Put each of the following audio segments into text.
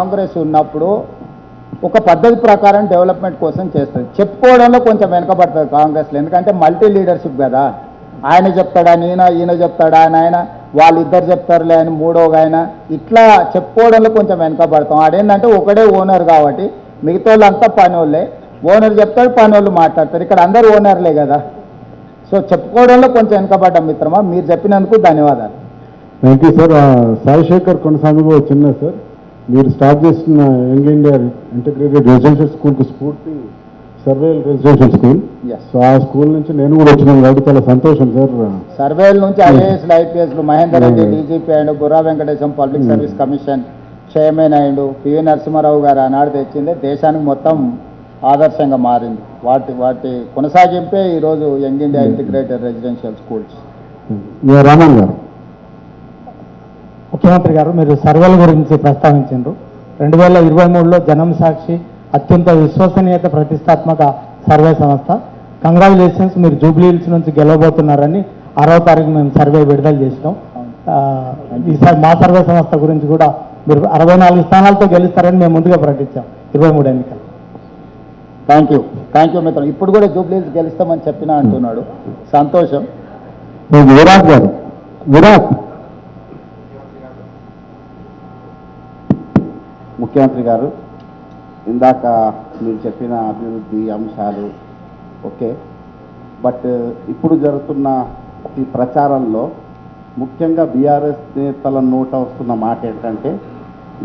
కాంగ్రెస్ ఉన్నప్పుడు ఒక పద్ధతి ప్రకారం డెవలప్మెంట్ కోసం చేస్తుంది. చెప్పుకోవడంలో కొంచెం వెనకబడుతుంది కాంగ్రెస్లో. ఎందుకంటే మల్టీ లీడర్షిప్ కదా. ఆయన చెప్తాడా నేను ఈయన చెప్తాడా అని ఆయన వాళ్ళిద్దరు చెప్తారులే అని మూడోగా ఆయన. ఇట్లా చెప్పుకోవడంలో కొంచెం వెనకబడతాం. ఆడేంటంటే ఒకడే ఓనర్ కాబట్టి మిగతా వాళ్ళంతా పని వాళ్ళే ఓనర్ చెప్తాడు పని వాళ్ళు మాట్లాడతారు. ఇక్కడ అందరు ఓనర్లే కదా. సో చెప్పుకోవడంలో కొంచెం వెనకబడ్డాం మిత్రమా? మీరు చెప్పినందుకు ధన్యవాదాలు. థ్యాంక్ యూ సార్ సాయిశేఖర్ కొనసాగు చిన్న సార్ మీరు స్టార్ట్ చేసిన యంగ్ ఇండియా ఇంటిగ్రేటెడ్ రెసిడెన్షియల్ స్కూల్కి స్ఫూర్తి సర్వేల్ రెసిడెన్షియల్ స్కూల్. సో ఆ స్కూల్ నుంచి నేను కూడా వచ్చినాను కాబట్టి చాలా సంతోషం సార్ సర్వేల నుంచి ఐఏఎస్లు ఐపీఎస్లు మహేందర్ రెడ్డి Hmm. డీజీపీ అయ్యిండు Burra Venkatesham public Hmm. Service commission chairman అయ్యిండు పివి నరసింహారావు గారు ఆనాడు తెచ్చింది దేశానికి మొత్తం ఆదర్శంగా మారింది వాటి వాటి కొనసాగింపే ఈరోజు young India Hmm. Integrated residential schools Raman garu ముఖ్యమంత్రి గారు మీరు సర్వేల గురించి ప్రస్తావించారు రెండు వేల ఇరవై మూడులో జనం సాక్షి అత్యంత విశ్వసనీయత ప్రతిష్టాత్మక సర్వే సంస్థ. కంగ్రాచులేషన్స్ మీరు జూబ్లీ హిల్స్ నుంచి గెలవబోతున్నారని ఆరో తారీఖు మేము సర్వే విడుదల చేసినాం. ఆ, ఈసారి మా సర్వే సంస్థ గురించి కూడా మీరు అరవై నాలుగు స్థానాలతో గెలుస్తారని మేము ముందుగా ప్రకటించాం. ఇరవై మూడు ఎన్నికలు. థ్యాంక్ యూ థ్యాంక్ యూ మిత్రం ఇప్పుడు కూడా జూబ్లీస్ గెలుస్తామని చెప్పినా అంటున్నాడు. సంతోషం. విరాట్ గారు. విరాట్. ముఖ్యమంత్రి గారు ఇందాక మీరు చెప్పిన అభివృద్ధి అంశాలు ఓకే. బట్ ఇప్పుడు జరుగుతున్న ఈ ప్రచారంలో ముఖ్యంగా బీఆర్ఎస్ నేతల నోట వస్తున్న మాట ఏంటంటే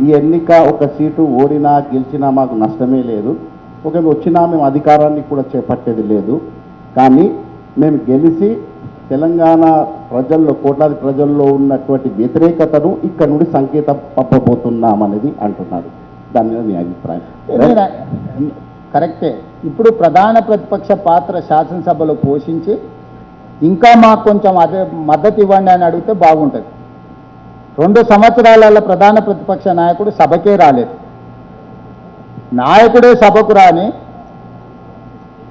ఈ ఎన్నిక ఒక సీటు ఓడినా గెలిచినా మాకు నష్టమే లేదు. ఒకవేళ వచ్చినా మేము అధికారాన్ని కూడా చేపట్టేది లేదు. కానీ మేము గెలిచి తెలంగాణ ప్రజల్లో కోట్లాది ప్రజల్లో ఉన్నటువంటి వ్యతిరేకతను ఇక్కడ నుండి సంకేతం పంపబోతున్నామనేది అంటున్నారు. దాని మీద మీ అభిప్రాయం. కరెక్టే. ఇప్పుడు ప్రధాన ప్రతిపక్ష పాత్ర శాసనసభలో పోషించి ఇంకా మాకు కొంచెం అదే మద్దతు ఇవ్వండి అని అడిగితే బాగుంటుంది. రెండు సంవత్సరాలలో ప్రధాన ప్రతిపక్ష నాయకుడు సభకే రాలేదు. నాయకుడే సభకు రాని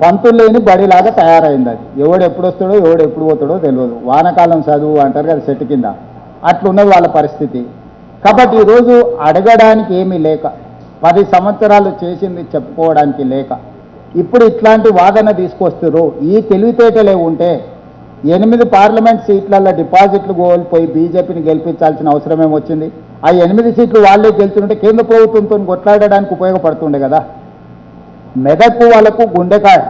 పంతులు లేని బడిలాగా తయారైంది అది. ఎవడు ఎప్పుడు వస్తాడో ఎవడు ఎప్పుడు పోతాడో తెలియదు. వానకాలం చదువు అంటారు కదా చెట్టు కింద. అట్లున్నది వాళ్ళ పరిస్థితి. కాబట్టి ఈరోజు అడగడానికి ఏమీ లేక పది సంవత్సరాలు చేసింది చెప్పుకోవడానికి లేక. ఇప్పుడు ఇట్లాంటి వాదన తీసుకొస్తారు ఈ తెలివితేటలే ఉంటే ఎనిమిది పార్లమెంట్ సీట్లలో డిపాజిట్లు కోల్పోయి బీజేపీని గెలిపించాల్సిన అవసరం ఏమొచ్చింది? ఆ ఎనిమిది సీట్లు వాళ్ళే గెలుచుంటే కేంద్ర ప్రభుత్వంతో కొట్లాడడానికి ఉపయోగపడుతుండే కదా. మెదక్ వాళ్ళకు గుండెకాయ.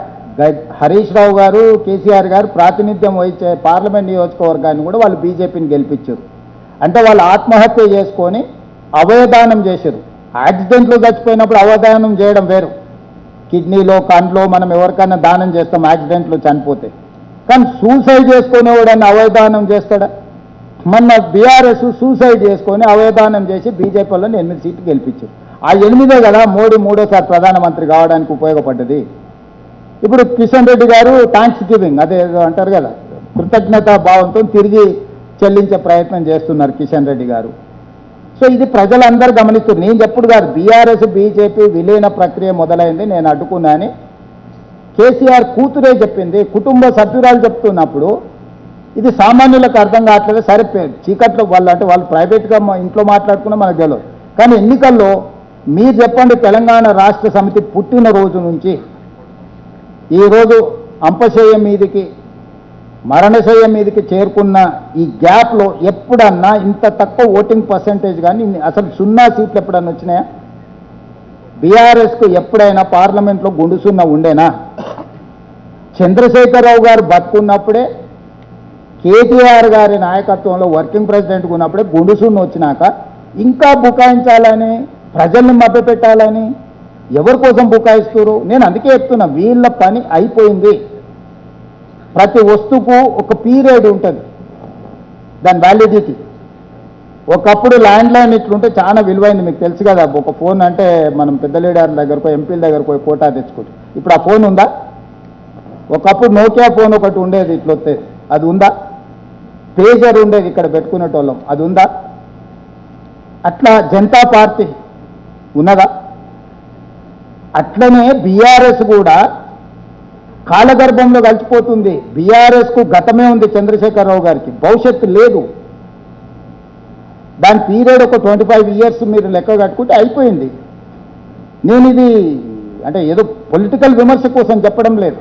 హరీష్ రావు గారు కేసీఆర్ గారు ప్రాతినిధ్యం వహించే పార్లమెంట్ నియోజకవర్గాన్ని కూడా వాళ్ళు బీజేపీని గెలిపించారు. అంటే వాళ్ళు ఆత్మహత్య చేసుకొని అవయదానం చేశారు. యాక్సిడెంట్లో చచ్చిపోయినప్పుడు అవధానం చేయడం వేరు. కిడ్నీలో కండ్లో మనం ఎవరికైనా దానం చేస్తాం యాక్సిడెంట్లో చనిపోతే. కానీ సూసైడ్ చేసుకునేవాడని అవయదానం చేస్తాడా? మొన్న బీఆర్ఎస్ సూసైడ్ చేసుకొని అవయదానం చేసి బీజేపీ వాళ్ళని ఎనిమిది సీట్లు గెలిపించారు. ఆ ఎనిమిదే కదా మోడీ మూడోసారి ప్రధానమంత్రి కావడానికి ఉపయోగపడ్డది. ఇప్పుడు కిషన్ రెడ్డి గారు థ్యాంక్స్ గివింగ్ అదే అంటారు కదా కృతజ్ఞతా భావంతో తిరిగి చెల్లించే ప్రయత్నం చేస్తున్నారు కిషన్ రెడ్డి గారు. సో ఇది ప్రజలందరూ గమనిస్తుంది నేను చెప్పుడు కాదు బీఆర్ఎస్ బీజేపీ విలీన ప్రక్రియ మొదలైంది నేను అడ్డుకున్నాని కేసీఆర్ కూతురే చెప్పింది కుటుంబ సభ్యురాలు చెప్తున్నప్పుడు ఇది సామాన్యులకు అర్థం కావట్లేదు సరే చీకట్లో వాళ్ళు అంటే వాళ్ళు ప్రైవేట్గా ఇంట్లో మాట్లాడుకున్నా మనకు తెలియదు. కానీ ఎన్నికల్లో మీరు చెప్పండి తెలంగాణ రాష్ట్ర సమితి పుట్టిన రోజు నుంచి ఈరోజు అంపశయ్య మీదికి మరణశయ్య మీదకి చేరుకున్న ఈ గ్యాప్లో ఎప్పుడన్నా ఇంత తక్కువ ఓటింగ్ పర్సంటేజ్ కానీ అసలు సున్నా సీట్లు ఎప్పుడన్నా వచ్చినాయా? బీఆర్ఎస్కు ఎప్పుడైనా పార్లమెంట్లో గుండుసున్న ఉండేనా? చంద్రశేఖరరావు గారు బతుకున్నప్పుడే కేటీఆర్ గారి నాయకత్వంలో వర్కింగ్ ప్రెసిడెంట్గా ఉన్నప్పుడే గుండుసున్న వచ్చినాక ఇంకా బుకాయించాలని ప్రజల్ని మభ్యపెట్టాలని ఎవరి కోసం బుకాయిస్తారు నేను అందుకే చెప్తున్నా వీళ్ళ పని అయిపోయింది. ప్రతి వస్తువుకు ఒక పీరియడ్ ఉంటుంది. దాని వ్యాలిడిటీ ఒకప్పుడు ల్యాండ్ లైన్ ఇట్లుంటే చాలా విలువైంది. మీకు తెలుసు కదా ఒక ఫోన్ అంటే మనం పెద్ద లీడర్ల దగ్గరకు ఎంపీల దగ్గరకు పోయి కోటా తెచ్చుకోవచ్చు. ఇప్పుడు ఆ ఫోన్ ఉందా? ఒకప్పుడు నోకియా ఫోన్ ఒకటి ఉండేది ఇట్లా అది ఉందా? పేజర్ ఉండేది ఇక్కడ పెట్టుకునేటోళ్ళం అది ఉందా? అట్లా జనతా పార్టీ ఉన్నదా? అట్లనే బీఆర్ఎస్ కూడా కాలగర్భంలో కలిసిపోతుంది. బీఆర్ఎస్కు గతమే ఉంది చంద్రశేఖరరావు గారికి. భవిష్యత్తు లేదు. దాని పీరియడ్ ఒక ట్వంటీ ఫైవ్ ఇయర్స్ మీరు లెక్క కట్టుకుంటే అయిపోయింది. నేను ఇది అంటే ఏదో పొలిటికల్ విమర్శ కోసం చెప్పడం లేదు.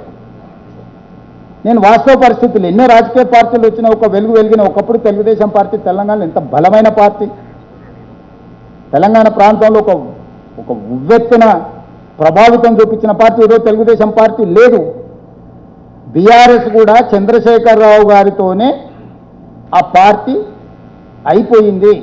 నేను వాస్తవ పరిస్థితులు ఎన్నో రాజకీయ పార్టీలు వచ్చిన ఒక వెలుగు వెలిగిన ఒకప్పుడు తెలుగుదేశం పార్టీ తెలంగాణలో ఎంత బలమైన పార్టీ. తెలంగాణ ప్రాంతంలో ఒక ఒక ఉవ్వెత్తున ప్రభావితం చూపించిన పార్టీ ఈరోజు తెలుగుదేశం పార్టీ లేదు. బీఆర్ఎస్ కూడా చంద్రశేఖరరావు గారితోనే ఆ పార్టీ అయిపోయింది.